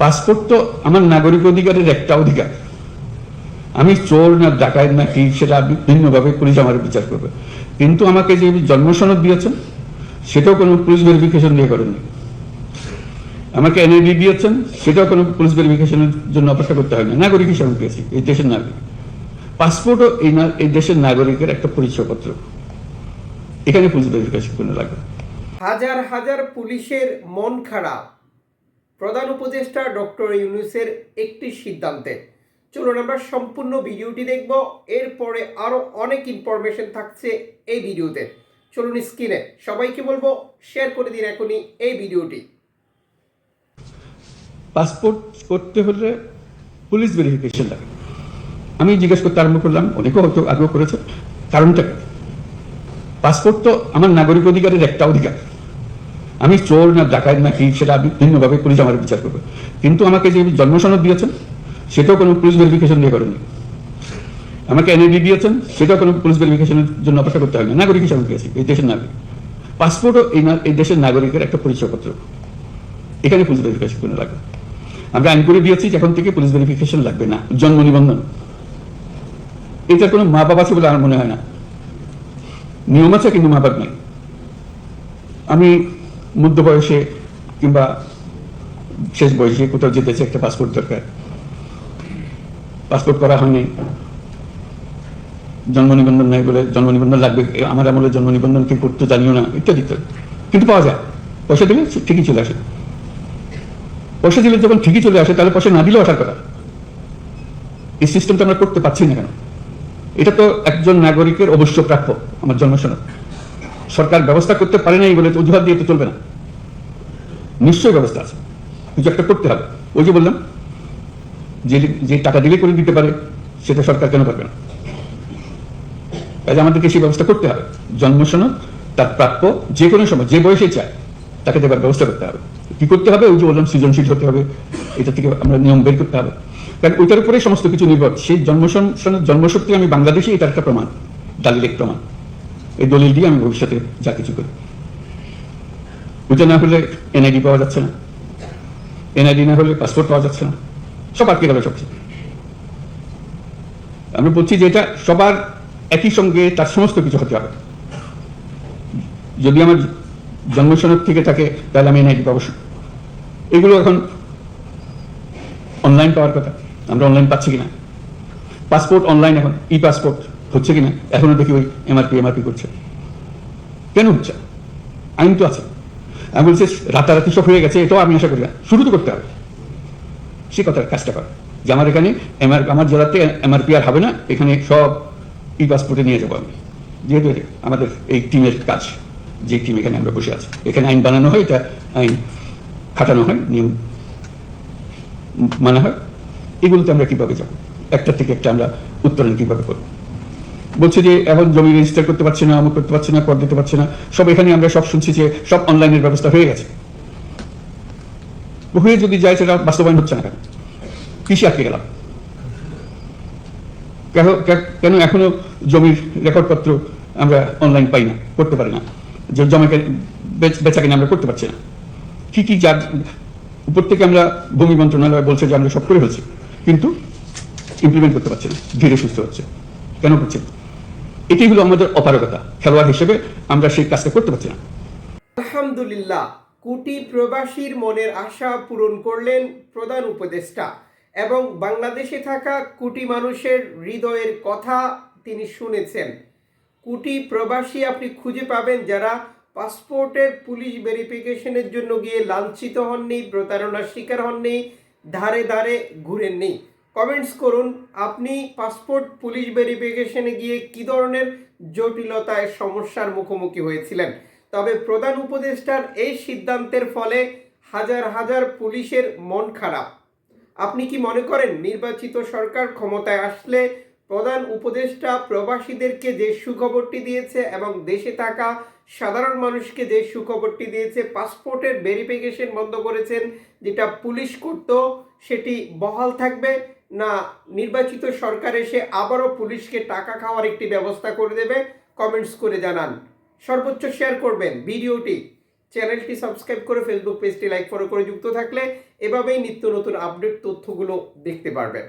Passport তো আমার নাগরিক অধিকারের একটা অধিকার। আমি চোর না ডাকাত না কি সেটা ভিন্নভাবে পুলিশ আমার বিচার করবে। কিন্তু আমাকে যে জন্ম সনদ দিয়েছেন, সেটাও কোনো পুলিশ ভেরিফিকেশন দিয়ে করেননি। আমাকে এনআইডি দিয়েছেন, সেটাও কোনো পুলিশ ভেরিফিকেশনের জন্য অপেক্ষা করতে হয় না নাগরিক হিসাবে পেয়েছি, এই দেশের নাগরিক। পাসপোর্টও এই না- এই দেশের নাগরিকের একটা পরিচয়পত্র। এখানে পুলিশ ভেরিফিকেশন লাগবে হাজার হাজার পুলিশের মন খারাপ। প্রধান উপদেষ্টা ডক্টর ইউনুসের একটি সিদ্ধান্তে। চলুন আমরা সম্পূর্ণ ভিডিওটি দেখব, এরপরে আরও অনেক ইনফরমেশন থাকছে এই ভিডিওতে। চলুন স্ক্রিনে সবাইকে বলব শেয়ার করে দিন এখনই এই ভিডিওটি। পাসপোর্ট করতে হলে পুলিশ ভেরিফিকেশন লাগে। আমি জিজ্ঞেস করতে আরম্ভ করলাম, অনেকেও হয়তো আগ্রহ করেছে। কারণটা পাসপোর্ট তো আমার নাগরিক অধিকারের একটা অধিকার। আমি চোর না ডাকাত না কি, সেটা আমি ভিন্নভাবে পুলিশ আমার বিচার করবে। কিন্তু আমাকে যে জন্ম সনদ দিয়েছেন, সেটাও কোনো পুলিশ ভেরিফিকেশন দিয়ে করেনি। আমাকে এনআইডি দিয়েছেন, সেটাও কোনো পুলিশ ভেরিফিকেশনের জন্য অপেক্ষা করতে হয় না নাগরিক হিসাবে পেয়েছি, এই দেশের নাগরিক। পাসপোর্টও এই এই দেশের নাগরিকের একটা পরিচয়পত্র। এখানে পুলিশ ভেরিফিকেশন কোনো লাগবে। আমরা আইন করে দিয়েছি এখন থেকে পুলিশ ভেরিফিকেশন লাগবে না, জন্ম নিবন্ধন। এটার কোনো মা বাবা আছে বলে আমার মনে হয় না। নিয়ম আছে কিন্তু মা বাপ নাই। আমি মধ্য বয়সে কিংবা শেষ বয়সে, কোথাও যেতে চাই একটা পাসপোর্ট দরকার। পাসপোর্ট করা হয়নি। জন্ম নিবন্ধন নাই বলে জন্ম নিবন্ধন লাগবে। আমার আমলে জন্ম নিবন্ধন কি করতে জানিও না, ইত্যাদি ইত্যাদি। কিন্তু পাওয়া যায়। পয়সা দিলে ঠিকই চলে আসে। পয়সা দিলে যখন ঠিকই চলে আসে, তাহলে পয়সা না দিলেও আসার কথা। এই সিস্টেমটা আমরা করতে পারছি না কেন? এটা তো একজন নাগরিকের অবশ্য প্রাপ্য, আমার জন্মসনদ। সরকার ব্যবস্থা করতে পারে নাই বলে অজুহাত দিয়ে তো চলবে না। নিশ্চয়ই ব্যবস্থা আছে। কিছু একটা করতে হবে। ওই যে বললাম, যে যে টাকা দিলে করে দিতে পারে, সেটা সরকার কেন পারবে না? কাজে আমাদেরকে সেই ব্যবস্থা করতে হবে। জন্মসনদ তার প্রাপ্য যে কোনো সময়, যে বয়সে চায়, তাকে দেবার ব্যবস্থা করতে হবে। কি করতে হবে? ওই যে বললাম, সৃজনশীল হতে হবে। এটা থেকে আমরা নিয়ম বের করতে হবে। কারণ ওইটার উপরে সমস্ত কিছু নির্ভর। সেই জন্মসনদ জন্মসূত্রে আমি বাংলাদেশে এটার একটা প্রমাণ দালিলিক প্রমাণ। এই দলিল দিয়ে আমি ভবিষ্যতে যা কিছু করি। ওইটা না হলে এনআইডি পাওয়া যাচ্ছে না। এনআইডি না হলে পাসপোর্ট পাওয়া যাচ্ছে না। সব আটকে গেল সব কিছু। আমরা বলছি যে এটা সবার একই সঙ্গে তার সমস্ত কিছু হতে হবে। যদি আমার জন্মসনদ থেকে থাকে তাহলে আমি এনআইডি পাবো। এগুলো এখন অনলাইন পাওয়ার কথা। আমরা অনলাইন পাচ্ছি কিনা? পাসপোর্ট অনলাইন এখন ই পাসপোর্ট হচ্ছে কিনা? এখনও দেখি ওই এমআরপি এমআরপি করছে। কেন হচ্ছে? আইন তো আছে। আমি বলছি, রাতারাতি সব হয়ে গেছে, এটাও আমি আশা করি না। শুরু তো করতে হবে। সে কথার কাজটা কর। যে আমার এখানে এমআর আমার জেলাতে এমআরপি আর হবে না, এখানে সব ই পাসপোর্টে নিয়ে যাব আমি। যেহেতু আমাদের এই টিমের কাজ, যে টিম এখানে আমরা বসে আছি। এখানে আইন বানানো হয়, এটা আইন খাটানো হয়, নিয়ম মানা হয়। এগুলোতে আমরা কীভাবে যাব? একটা থেকে একটা আমরা উত্তরণ কীভাবে করব? বলছে যে এখন জমি রেজিস্টার করতে পারছে না আমুক করতে পারছে না, কর দিতে পারছে না। সব এখানে আমরা সব শুনছি যে সব অনলাইনের ব্যবস্থা হয়ে গেছে। হয়ে যদি যায় সেটা বাস্তবায়ন হচ্ছে না কেন? কৃষি আটকে গেলাম? কেন- এখনও জমির রেকর্ডপত্র আমরা অনলাইন পাই না, করতে পারি না? যে জমাকে বেচা কিনা আমরা করতে পারছি না। কি কি যার উপর থেকে আমরা ভূমি মন্ত্রণালয় বলছে যে আমরা সব করে ফেলছি, কিন্তু ইমপ্লিমেন্ট করতে পারছি না, ধীরে সুস্থ হচ্ছে। কেন করছে? এটাই হলো আমাদের অপারগতা, খেলোয়াড় হিসেবে আমরা সেই কাজটা করতে পারছি না। আলহামদুলিল্লাহ, কোটি প্রবাসীর মনের আশা পূরণ করলেন প্রধান উপদেষ্টা এবং বাংলাদেশে থাকা কোটি মানুষের হৃদয়ের কথা তিনি শুনেছেন। কোটি প্রবাসী আপনি খুঁজে পাবেন যারা পাসপোর্টের পুলিশ ভেরিফিকেশনের জন্য গিয়ে লাঞ্ছিত হননি, প্রতারণার শিকার হননি, ধারে ধারে ঘুরেননি। কমেন্টস করুন, আপনি পাসপোর্ট পুলিশ ভেরিফিকেশনে গিয়ে কী ধরনের জটিলতায়, সমস্যার মুখোমুখি হয়েছিলেন? তবে প্রধান উপদেষ্টার এই সিদ্ধান্তের ফলে হাজার হাজার পুলিশের মন খারাপ। আপনি কি মনে করেন নির্বাচিত সরকার ক্ষমতায় আসলে প্রধান উপদেষ্টা প্রবাসীদেরকে যে সুখবরটি দিয়েছে এবং দেশে থাকা সাধারণ মানুষকে যে সুখবরটি দিয়েছে পাসপোর্টের ভেরিফিকেশন বন্ধ করেছেন যেটা পুলিশ করত, সেটি বহাল থাকবে। না, নির্বাচিত সরকার এসে আবারও পুলিশকে টাকা খাওয়ার একটি ব্যবস্থা করে দেবে। কমেন্টস করে জানান। সর্বোচ্চ শেয়ার করবেন ভিডিওটি। চ্যানেলটি সাবস্ক্রাইব করে ফেসবুক পেজটি লাইক ফলো করে যুক্ত থাকলে এভাবেই নিত্য নতুন আপডেট তথ্যগুলো দেখতে পারবেন।